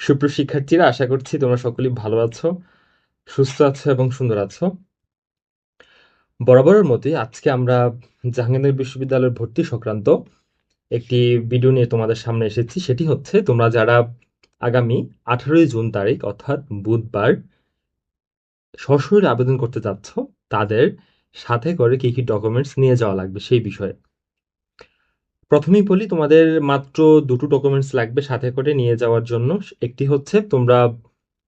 সুপ্রিয় শিক্ষার্থীরা, আশা করছি তোমরা সকলেই ভালো আছো, সুস্থ আছো এবং সুন্দর আছো। বরাবরের মতোই আজকে আমরা জাহাঙ্গীরনগর বিশ্ববিদ্যালয়ের ভর্তি সংক্রান্ত একটি ভিডিও নিয়ে তোমাদের সামনে এসেছি। সেটি হচ্ছে, তোমরা যারা আগামী আঠারোই জুন তারিখ, অর্থাৎ বুধবার সরাসরি আবেদন করতে যাচ্ছ তাদের সাথে করে কি কি ডকুমেন্টস নিয়ে যাওয়া লাগবে সেই বিষয়ে। প্রথমেই বলি, তোমাদের মাত্র দুটো ডকুমেন্টস লাগবে সাথে করে নিয়ে যাওয়ার জন্য। একটি হচ্ছে, তোমরা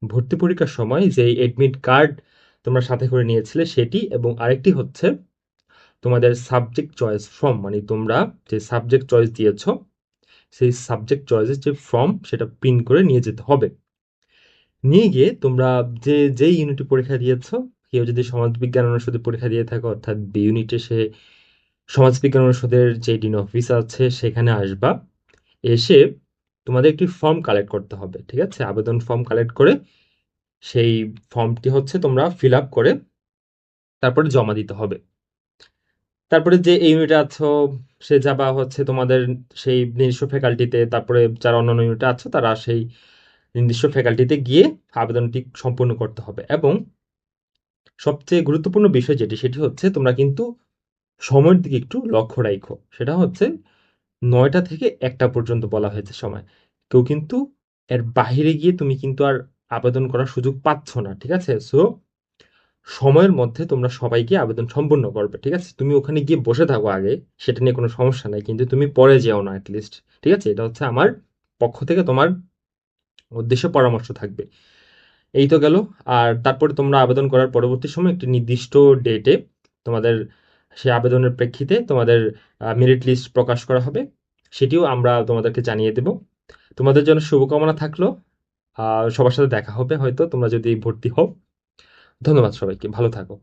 ভর্তি পরীক্ষার সময় যে এডমিট কার্ড তোমরা সাথে করে নিয়েছিলে সেটি, এবং আরেকটি হচ্ছে, তোমাদের সাবজেক্ট চয়েস ফর্ম মানে তোমরা যে সাবজেক্ট চয়েস দিয়েছ, সেই সাবজেক্ট চয়েসের যে ফর্ম সেটা প্রিন্ট করে নিয়ে যেতে হবে। নিয়ে গিয়ে তোমরা যে, যেই ইউনিটে পরীক্ষা দিয়েছ, কেউ যদি সমাজবিজ্ঞান অনুষদে পরীক্ষা দিয়ে থাকো, অর্থাৎ বি ইউনিটে সে সমাজবিজ্ঞান অনুষদের যে ডিন অফিস আছে, সেখানে আসবা। এসে তোমাদের একটি ফর্ম কালেক্ট করতে হবে, ঠিক আছে? আবেদন ফর্ম কালেক্ট করে সেই ফর্মটি হচ্ছে তোমরা ফিল আপ করে তারপরে জমা দিতে হবে। তারপরে যে ইউনিটে আছো, সে যাবা হচ্ছে তোমাদের সেই নিজস্ব ফ্যাকাল্টিতে তারপরে যারা অন্যান্য ইউনিটে আছো, তারা সেই নির্দিষ্ট ফ্যাকাল্টিতে গিয়ে আবেদনটি সম্পূর্ণ করতে হবে। এবং সবচেয়ে গুরুত্বপূর্ণ বিষয় যেটি, সেটি হচ্ছে তোমরা কিন্তু সময়ের দিকে একটু লক্ষ্য রাখো সেটা হচ্ছে নয়টা থেকে একটা পর্যন্ত বলা হয়েছে সময়। কেউ কিন্তু এর বাহিরে গিয়ে তুমি কিন্তু আর আবেদন করার সুযোগ পাচ্ছ না, ঠিক আছে? সো সময়ের মধ্যে তোমরা সবাইকে আবেদন সম্পূর্ণ করবে, ঠিক আছে? তুমি ওখানে গিয়ে বসে থাকো আগে, সেটা নিয়ে কোনো সমস্যা নাই, কিন্তু তুমি পরে যেও না অ্যাটলিস্ট ঠিক আছে? এটা হচ্ছে আমার পক্ষ থেকে তোমার উদ্দেশ্য পরামর্শ থাকবে। এই তো গেল। আর তারপরে তোমরা আবেদন করার পরবর্তী সময় একটি নির্দিষ্ট ডেটে তোমাদের সেই আবেদনের প্রেক্ষিতে তোমাদের মেরিট লিস্ট প্রকাশ করা হবে। সেটিও আমরা তোমাদেরকে জানিয়ে দেব। তোমাদের জন্য শুভকামনা থাকল। সবার সাথে দেখা হবে হয়তো, তোমরা যদি ভর্তি হও। ধন্যবাদ সবাইকে। ভালো থাকো।